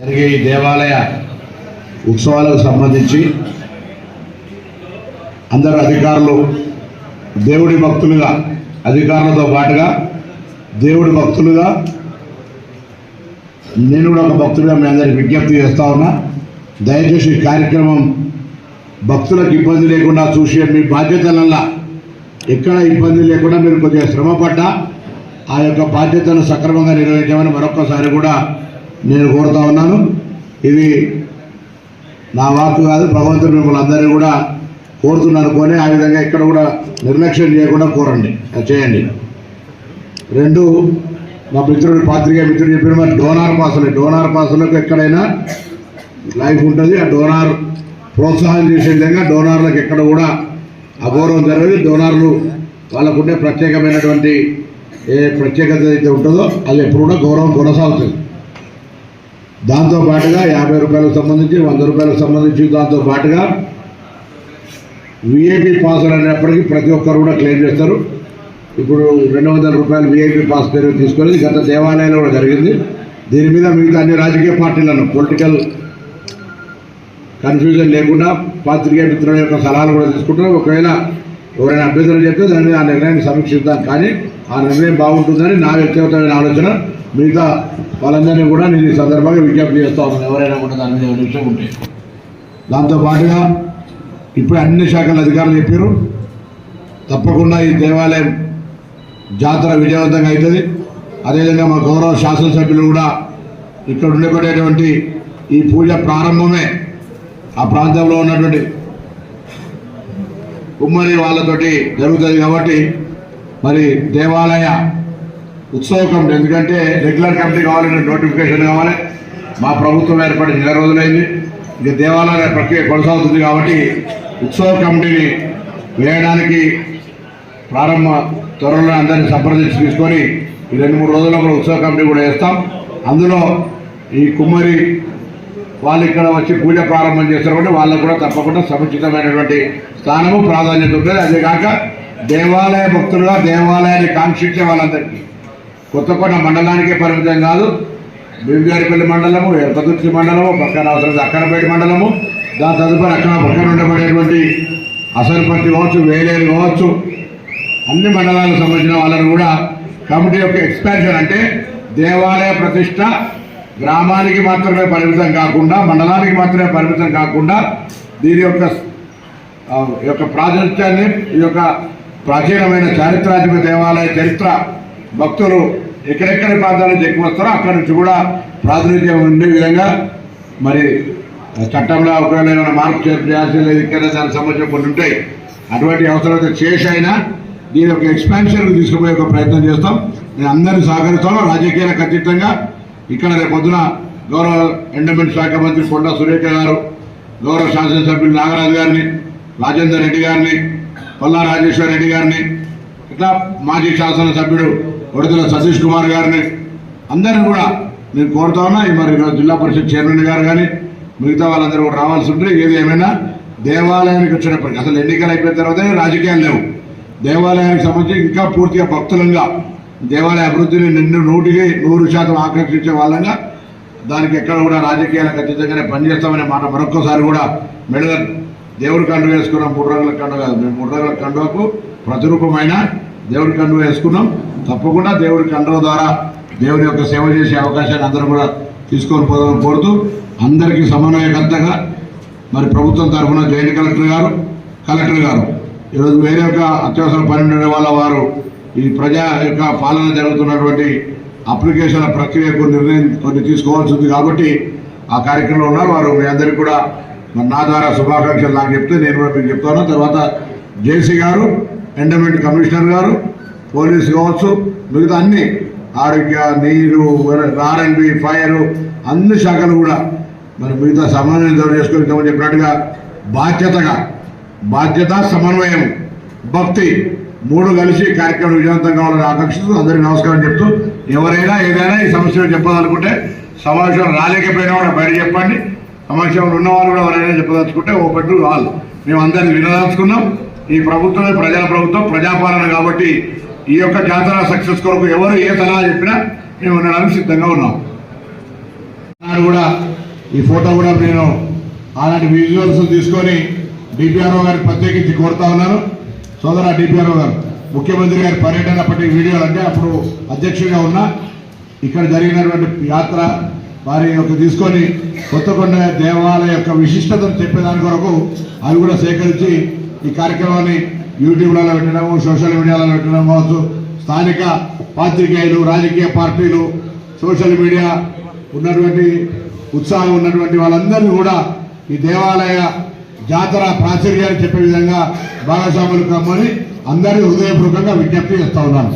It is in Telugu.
జరిగే ఈ దేవాలయ ఉత్సవాలకు సంబంధించి అందరు అధికారులు దేవుడి భక్తులుగా అధికారులతో పాటుగా దేవుడి భక్తులుగా నేను కూడా ఒక భక్తుడిగా మీ అందరికి విజ్ఞప్తి చేస్తా ఉన్నా. దయచేసి ఈ కార్యక్రమం భక్తులకు ఇబ్బంది లేకుండా చూసి మీ బాధ్యతలల్లా ఎక్కడ ఇబ్బంది లేకుండా మీరు కొద్దిగా శ్రమపడ్డా ఆ యొక్క బాధ్యతను సక్రమంగా నిర్వహించమని మరొక్కసారి కూడా నేను కోరుతా ఉన్నాను. ఇది నా వాక్కు కాదు భగవంతుడు మిమ్మల్ని అందరినీ కూడా కోరుతున్నాను కోనే ఆ విధంగా ఇక్కడ కూడా నిర్లక్ష్యం చేయకుండా కోరండి అది చేయండి. రెండు మా మిత్రుడు పాత్రిక మిత్రుడు చెప్పిన మరి డోనార్ పాసులు డోనార్ పాసులకు ఎక్కడైనా లైఫ్ ఉంటుంది. ఆ డోనార్ ప్రోత్సాహం చేసే విధంగా డోనార్లకు ఎక్కడ కూడా అగౌరవం జరగదు డోనార్లు వాళ్ళకుండే ప్రత్యేకమైనటువంటి ఏ ప్రత్యేకత అయితే ఉంటుందో అది ఎప్పుడు కూడా గౌరవం కొనసాగుతుంది. దాంతో పాటుగా యాభై రూపాయలకు సంబంధించి వంద రూపాయలకు సంబంధించి దాంతో పాటుగా విఐపి పాసులు అనేప్పటికీ ప్రతి ఒక్కరు కూడా క్లెయిమ్ చేస్తారు. ఇప్పుడు రెండు వందల రూపాయలు విఐపి పాస్ పేరు తీసుకొని గత దేవాలయంలో కూడా జరిగింది. దీని మీద మిగతా అన్ని రాజకీయ పార్టీలను పొలిటికల్ కన్ఫ్యూజన్ లేకుండా పాత్రికేయ మిత్రుల యొక్క సలహాలు కూడా తీసుకుంటున్నాం ఒకవేళ ఎవరైనా అభ్యర్థులు చెప్తే దాన్ని ఆ నిర్ణయాన్ని సమీక్షిద్దాం. కానీ ఆ నిర్ణయం బాగుంటుందని నా వ్యక్తిగతమైన ఆలోచన. మిగతా వాళ్ళందరినీ కూడా నేను ఈ సందర్భంగా విజ్ఞప్తి చేస్తా ఉన్నాను. ఎవరైనా కూడా దాని మీద ఏమైనా విషయం ఉంటే. దాంతోపాటుగా ఇప్పుడు అన్ని శాఖల అధికారులు చెప్పారు. తప్పకుండా ఈ దేవాలయం జాతర విజయవంతంగా అవుతుంది. అదేవిధంగా మా గౌరవ శాసనసభ్యులు కూడా ఇక్కడ ఉండబడేటువంటి ఈ పూజ ప్రారంభమే ఆ ప్రాంతంలో ఉన్నటువంటి ఉమ్మడి వాళ్ళతోటి జరుగుతుంది కాబట్టి మరి దేవాలయ ఉత్సవ కమిటీ ఎందుకంటే రెగ్యులర్ కమిటీ కావాలంటే నోటిఫికేషన్ కావాలి. మా ప్రభుత్వం ఏర్పడి నెల రోజులైంది. ఇక దేవాలయ ప్రక్రియ కొనసాగుతుంది కాబట్టి ఉత్సవ కమిటీని వేయడానికి ప్రారంభ త్వరలో అందరినీ సంప్రదించి తీసుకొని ఈ రెండు మూడు రోజుల్లో కూడా ఉత్సవ కమిటీ కూడా వేస్తాం. అందులో ఈ కుమ్మరి వాళ్ళు ఇక్కడ వచ్చి పూజ ప్రారంభం చేస్తారు కాబట్టి వాళ్ళకు కూడా తప్పకుండా సముచితమైనటువంటి స్థానము ప్రాధాన్యత ఉంటుంది. అదేకాక దేవాలయ భక్తులుగా దేవాలయాన్ని కాంక్షించే వాళ్ళందరికీ. కొత్తకొండ మండలానికే పరిమితం కాదు. బీవిగారిపల్లి మండలము ఎర్పదుర్తి మండలము పక్కన అవసరం అక్కనపేట మండలము దాని తదుపరి అక్కడ పక్కన ఉండబడేటువంటి అసలుపర్తి కావచ్చు వేలేరు కావచ్చు అన్ని మండలాలకు సంబంధించిన వాళ్ళని కూడా కమిటీ యొక్క ఎక్స్పాన్షన్ అంటే దేవాలయ ప్రతిష్ట గ్రామానికి మాత్రమే పరిమితం కాకుండా మండలానికి మాత్రమే పరిమితం కాకుండా దీని యొక్క ఈ యొక్క ప్రాతినిధ్యాన్ని ఈ యొక్క ప్రాచీనమైన చారిత్రాత్మక దేవాలయ చరిత్ర భక్తులు ఎక్కడెక్కడి ప్రాంతాల నుంచి ఎక్కువ వస్తారో అక్కడి నుంచి కూడా ప్రాతినిధ్యం ఉండే విధంగా మరి చట్టంలో ఒకవేళ ఏమైనా మార్పు చేయాల్సి లేదు ఇక్కడ దానికి సంబంధించిన కొన్ని ఉంటాయి అటువంటి అవసరమైతే చేసి అయినా దీని యొక్క ఎక్స్పాన్షన్ తీసుకుపోయే ఒక ప్రయత్నం చేస్తాం. నేను అందరినీ సహకరిస్తాను. రాజకీయాలకు అతీతంగా ఇక్కడ రేపు పొద్దున గౌరవ ఎండమెంట్ శాఖ మంత్రి కొండా సురేఖ గారు గౌరవ శాసనసభ్యులు నాగరాజు గారిని రాజేందర్ రెడ్డి గారిని పల్లా రాజేశ్వర్ రెడ్డి గారిని ఇట్లా మాజీ శాసనసభ్యుడు ఉడతల సతీష్ కుమార్ గారిని అందరిని కూడా నేను కోరుతా ఉన్నా. ఈ మరి జిల్లా పరిషత్ చైర్మన్ గారు కానీ మిగతా వాళ్ళందరూ కూడా రావాల్సి ఉంటే ఏది ఏమైనా దేవాలయానికి వచ్చినప్పటికీ అసలు ఎన్నికలు అయిపోయిన తర్వాత రాజకీయాలు లేవు. దేవాలయానికి సంబంధించి ఇంకా పూర్తిగా భక్తులంగా దేవాలయ అభివృద్ధిని నిన్ను నూటికి నూరు శాతం ఆకర్షించే వాళ్ళంగా దానికి ఎక్కడ కూడా రాజకీయాలకు అతీతంగానే పనిచేస్తామనే మాట మరొక్కసారి కూడా మెడ దేవుడి కండు వేసుకున్నాం. మూడు రంగుల కండు కాదు మేము మూడు రంగుల కండువకు ప్రతిరూపమైన దేవుడి కండు వేసుకున్నాం. తప్పకుండా దేవుడి కండువ ద్వారా దేవుని యొక్క సేవ చేసే అవకాశాన్ని అందరూ కూడా తీసుకొని పోదామని కోరుతూ అందరికీ సమన్వయకర్తగా మరి ప్రభుత్వం తరఫున జాయింట్ కలెక్టర్ గారు కలెక్టర్ గారు. ఈరోజు వేరే ఒక అత్యవసర పని ఉండడం వల్ల వారు ఈ ప్రజా యొక్క పాలన జరుగుతున్నటువంటి అప్లికేషన్ల కొన్ని నిర్ణయం కొన్ని తీసుకోవాల్సి ఉంది కాబట్టి ఆ కార్యక్రమంలో ఉన్నారు. వారు మీ అందరికీ కూడా మరి నా ద్వారా శుభాకాంక్షలు నాకు చెప్తే నేను కూడా మీకు చెప్తాను. తర్వాత జేసీ గారు ఎండమెంట్ కమిషనర్ గారు పోలీసు కావచ్చు మిగతా అన్ని ఆరోగ్య నీరు ఆర్ఎండ్బి ఫైర్ అన్ని శాఖలు కూడా మరి మిగతా సమన్వయం చేసుకొని చెప్పినట్టుగా బాధ్యతగా బాధ్యత సమన్వయం భక్తి మూడు కలిసి కార్యక్రమం విజయవంతం కావాలని ఆకాంక్షిస్తూ అందరికీ నమస్కారం చెప్తూ ఎవరైనా ఏదైనా ఈ సమస్యలు చెప్పాలనుకుంటే సమావేశం రాలేకపోయినా కూడా బయట చెప్పండి. సమావేశంలో ఉన్న వాళ్ళు కూడా ఎవరైనా చెప్పదలుచుకుంటే ఓ పెట్టు వాళ్ళు. మేము అందరిని వినదలుచుకున్నాం. ఈ ప్రభుత్వమే ప్రజా ప్రభుత్వం ప్రజాపాలన కాబట్టి ఈ యొక్క జాతర సక్సెస్ కొరకు ఎవరు ఏ సలహా చెప్పినా మేము ఉండడానికి సిద్ధంగా ఉన్నాం. నాడు కూడా ఈ ఫోటో కూడా నేను అలాంటి విజువల్స్ తీసుకొని డిపిఆర్ఓ గారిని ప్రత్యేకించి కోరుతా ఉన్నాను. సోదర డిపిఆర్ఓ గారు ముఖ్యమంత్రి గారి పర్యటన పట్టి వీడియోలు అంటే అప్పుడు అధ్యక్షుడిగా ఉన్న ఇక్కడ జరిగినటువంటి యాత్ర వారి యొక్క తీసుకొని కొత్తకొండ దేవాలయ యొక్క విశిష్టతను చెప్పేదాని కొరకు అవి కూడా సేకరించి ఈ కార్యక్రమాన్ని యూట్యూబ్లలో పెట్టడము సోషల్ మీడియాలో పెట్టడం కావచ్చు స్థానిక పాత్రికేయులు రాజకీయ పార్టీలు సోషల్ మీడియా ఉన్నటువంటి ఉత్సాహం ఉన్నటువంటి వాళ్ళందరినీ కూడా ఈ దేవాలయ జాతర ప్రాచుర్యాన్ని చెప్పే విధంగా భాగస్వాములు కమ్మని అందరి హృదయపూర్వకంగా విజ్ఞప్తి చేస్తా ఉన్నాను.